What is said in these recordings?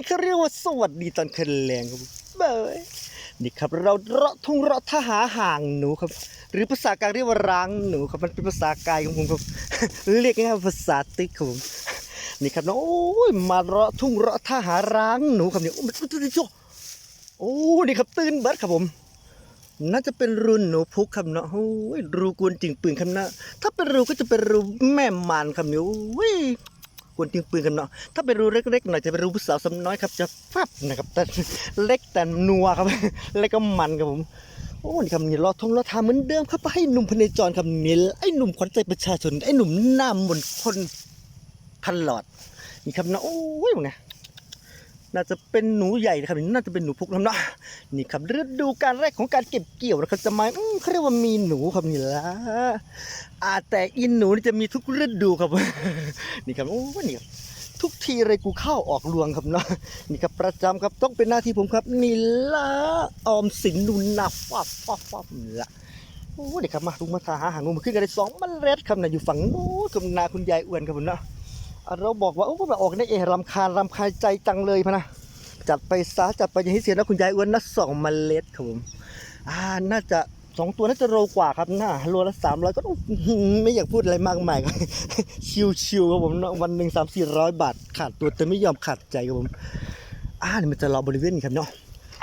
นี่เขาเรียกว่าสวัสดีตอนคืนแรงครับเบยนี่ครับเราเราะทุ่งเราะทหาห่างหนูครับ หรือภาษากลางเรียกว่าร้างหนูครับมันเป็นภาษากายของผมครับเรียกง่ายๆภาษาติ๊กครับผมนี่ครับน้องโอ้ยมาเราะทุ่งเราะทหาร้างหนูครับเนี่ยโอ้มันตื่นโจโอ้นี่ครับตื่นเบิร์ดครับผมน่าจะเป็นรูหนูพุกครับเนาะโอ้ยรูกวนจริงปืนครับเนาะถ้าเป็นรูก็จะเป็นรูแม่มานครับเนี่ยโอ้ย ควรทิ้งปืนกันเนาะถ้าเป็นรูเล็กๆหน่อยจะเป็นรูผู้สาวสำน้อยครับจะฟับนะครับแต่เล็กแต่นัวครับเล็กก็มันครับผมโอ้นี่ครับนี่รอทงรอทาเหมือนเดิมครับให้หนุ่มพเนจรครับนี่ไอ้หนุ่มขวัญใจประชาชนไอ้หนุ่มหน้ามนคนพันหลอดนี่ครับนะโอ้ยมึงไง น่าจะเป็นหนูใหญ่นะครับนี่น่าจะเป็นหนูพุกนะเนาะนี่ครับฤดูการแรกของการเก็บเกี่ยวนะครับจะมาอืมเขาเรียกว่ามีหนูครับนี่ละอาแต่อินหนูนี่จะมีทุกฤดูครับ นี่ครับโอ้นี่ครับทุกทีเลยกูเข้าออกรวงครับเนาะนี่ครับประจำครับต้องเป็นหน้าที่ผมครับ นี่ละออมสินนุนนับฟับฟับฟับละโอ้เด็กครับมาลุงมาทาหาหางงูมาขึ้นกันได้สองมันเร็ดครับนะอยู่ฝั่งโน้นกับนาคุณยายอ้วนครับผมเนาะ เราบอกว่าโอ้มาออกได้เอรำคาญรำคาญใจจังเลยพะนะจัดไปซะจัดไปอย่างที่เสียนะคุณยายอ้วนนะสองเมล็ดครับผมอ่าน่าจะสองตัวน่าจะโลกว่าครับน่าโลละสามร้อยก็อื้อหือไม่อยากพูดอะไรมากมายครับชิวๆครับผมวันหนึ่งสามสี่ร้อยบาทขาดตัวแต่ไม่ยอมขาดใจครับผมอ่านี่มันจะรอบริเวณนี้ครับเนาะ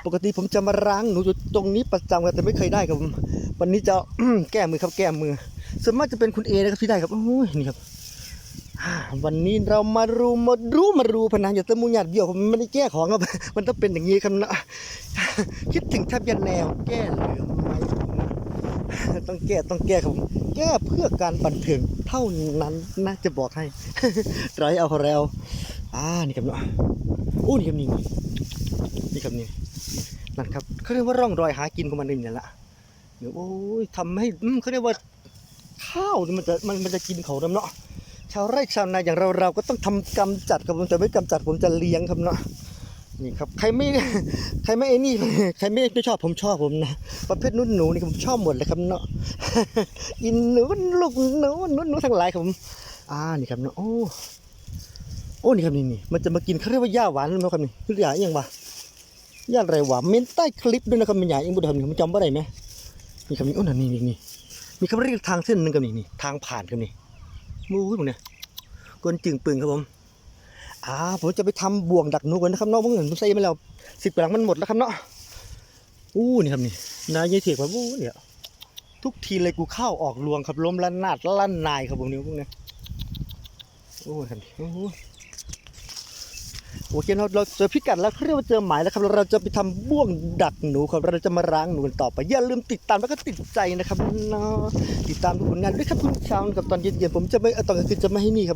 ปกติผมจะมาล้างหนูตรงนี้ประจำครับแต่ไม่เคยได้ครับผมวันนี้จะแก้มือครับแก้มือส่วนมากจะเป็นคุณเอนะครับที่ได้ครับโอ้ยนี่ครับ วันนี้เรามารู้มารู้มารู้พนันอย่าเตะมูหยาดเดี่ยวผมไม่ได้แก้ของครับมันต้องเป็นอย่างนี้ครับนะคิดถึงแทบยันแนว แก้เหลือไหมต้องแก้ต้องแก้ครับแก้เพื่อการบันเทิงเท่านั้นนะจะบอกให้ไรเอาแล้วอ่านี่ครับเนาะโอ้นี่ครับนี่นี่ครับนี่นั่นครับเขาเรียกว่าร่องรอยหากินของมันเองเนี่แหละเดี๋ยวโอ้ยทำให้เขาเรียกว่าข้าวมันจะมันมันจะกินเขาดำเนาะ ชาวไร่ชาวนาอย่างเราเราก็ต้องทำกำจัดครับผมแต่ไม่กำจัดผมจะเลี้ยงครับเนาะนี่ครับใครไม่ใครไม่ไอ้นี่ใครไม่ไม่ชอบผมชอบผมนะประเภทนุ่นหนูนี่ผมชอบหมดเลยครับเนาะกินหนูลูกหนูหนูหนูทั้งหลายครับผมอ่านี่ครับเนาะโอ้โอ้นี่ครับนี่นี่มันจะมากินเขาเรียกว่าหญ้าหวานหรือไม่ครับนี่คือหญ้าอหยังวะหญ้าอะไรวะเมนใต้คลิปด้วยนะครับมันหญ้าอหยังบุตรครับนี่ผมจำว่าได้ไหมนี่ครับนี่โอ้นั่นนี่นี่นี่มีคำเรียกทางเส้นหนึ่งครับนี่นี่ทางผ่านครับนี่ มู้ยผมเนี่ยกวนจึงปึงครับผม อ่า ผมจะไปทำบ่วงดักหนูกันนะครับเนาะเมื่อกี้ผมใส่มาแล้วสิบกว่าหลังมันหมดแล้วครับเนาะ อู้นี่ครับนี่ นายยายเถียกว่าอู้เนี่ยทุกทีเลยกูเข้าออกรวงครับล้มละนาดลั่นนายครับผมนี่พวกเนี้ยโอ้ยครับโอ้ โอเคเราเราเจอพิกัดแล้วเรียกว่าเจอหมายแล้วครับเราจะไปทำบ่วงดักหนูครับเราจะมาร้างหนูกันต่อไปอย่าลืมติดตามแล้วก็ติดใจนะครับเนาะติดตามทุกผลงานด้วยครับทุกเช้ากับตอนเย็นๆผมจะไม่ตอนกลางคืนจะไม่ให้นี่ครับผม